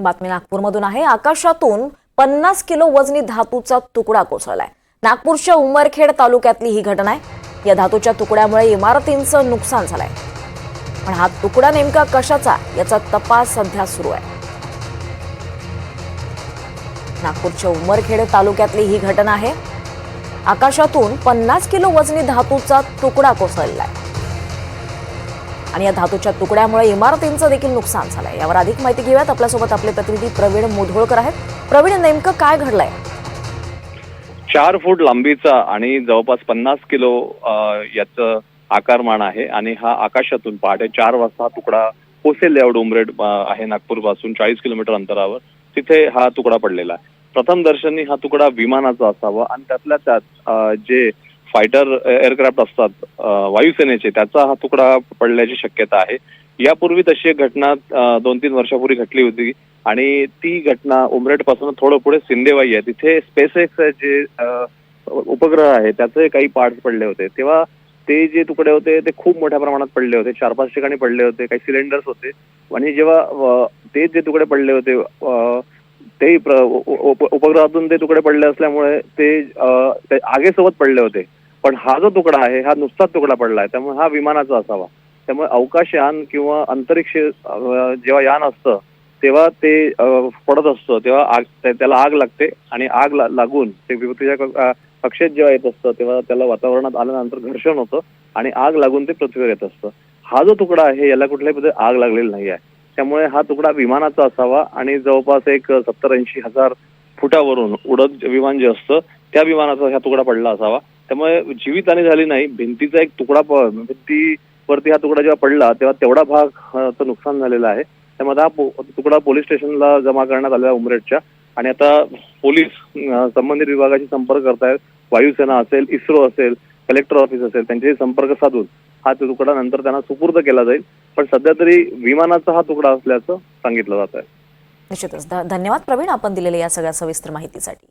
बातमी नागपूरमधून आहे. आकाशातून पन्नास किलो वजनी धातूचा तुकडा कोसळलाय. नागपूरच्या उमरखेड तालुक्यातली ही घटना आहे. या धातूच्या तुकड्यामुळे इमारतींचं नुकसान झालंय. पण हा तुकडा नेमका कशाचा याचा तपास सध्या सुरू आहे. नागपूरच्या उमरखेड तालुक्यातली ही घटना आहे. आकाशातून पन्नास किलो वजनी धातूचा तुकडा कोसळलाय. आणि या धातूच्या तुकड्यामुळे इमारतींचं देखील नुकसान झालंय. यावर अधिक माहिती घेऊयात. आपल्यासोबत आपले प्रतिनिधी प्रवीण मुधोळकर आहेत. प्रवीण नेमकं काय घडलंय? चार फूट लांबीचा आणि जवळपास पन्नास किलो याचं आकारमान आहे आणि हा आकाशातून पहाटे चार वाजता हा तुकडा कोसेल लेआउट उमरेड आहे नागपूरपासून चाळीस किलोमीटर अंतरावर. तिथे हा तुकडा पडलेला आहे. प्रथम दर्शनी हा तुकडा विमानाचा असावा आणि त्यातल्या त्यात जे फायटर एअरक्राफ्ट असतात वायुसेनेचे त्याचा हा तुकडा पडल्याची शक्यता आहे. यापूर्वी तशी एक घटना दोन तीन वर्षापूर्वी घडली होती आणि ती घटना उमरेडपासून थोडं पुढे सिंदेवाई आहे. तिथे स्पेस एक्स जे उपग्रह आहे त्याचे काही पार्ट पडले होते. तेव्हा ते जे तुकडे होते ते खूप मोठ्या प्रमाणात पडले होते. चार पाच ठिकाणी पडले होते काही सिलेंडर्स होते. आणि जेव्हा ते जे तुकडे पडले होते ते उपग्रहातून ते तुकडे पडले असल्यामुळे ते आगेसोबत पडले होते. पण हा जो तुकडा आहे हा नुसताच तुकडा पडला आहे त्यामुळे हा विमानाचा असावा. त्यामुळे अवकाशयान किंवा अंतरिक्ष जेव्हा यान असतं तेव्हा ते पडत असतं तेव्हा आग त्याला आग लागते आणि आग लागून ते पृथ्वीच्या कक्षेत जेव्हा येत असतं तेव्हा त्याला वातावरणात आल्यानंतर घर्षण होतं आणि आग लागून ते पृथ्वीवर येत असतं. हा जो तुकडा आहे याला कुठल्याही पद्धती आग लागलेली नाही आहे. त्यामुळे हा तुकडा विमानाचा असावा आणि जवळपास एक सत्तर ऐंशी हजार फुटावरून उडत विमान जे असतं त्या विमानाचा हा तुकडा पडला असावा. त्यामुळे जीवितहानी झाली नाही. भिंतीचा एक तुकडा प- म्हणजे भिंतीवरती हा तुकडा जेव्हा पडला तेव्हा तेवढा भाग नुकसान झालेला आहे. त्यामध्ये हा तुकडा पोलीस स्टेशनला जमा करण्यात आलेला उमरेडच्या आणि आता पोलीस संबंधित विभागाशी संपर्क करतायत. वायुसेना असेल इस्रो असेल कलेक्टर ऑफिस असेल त्यांच्याशी संपर्क साधून हा तो तुकडा नंतर त्यांना सुपूर्द केला जाईल. पण सध्या तरी विमानाचा हा तुकडा असल्याचं सांगितलं जात आहे निश्चितच धन्यवाद प्रवीण आपण दिलेल्या या सगळ्या सविस्तर माहितीसाठी.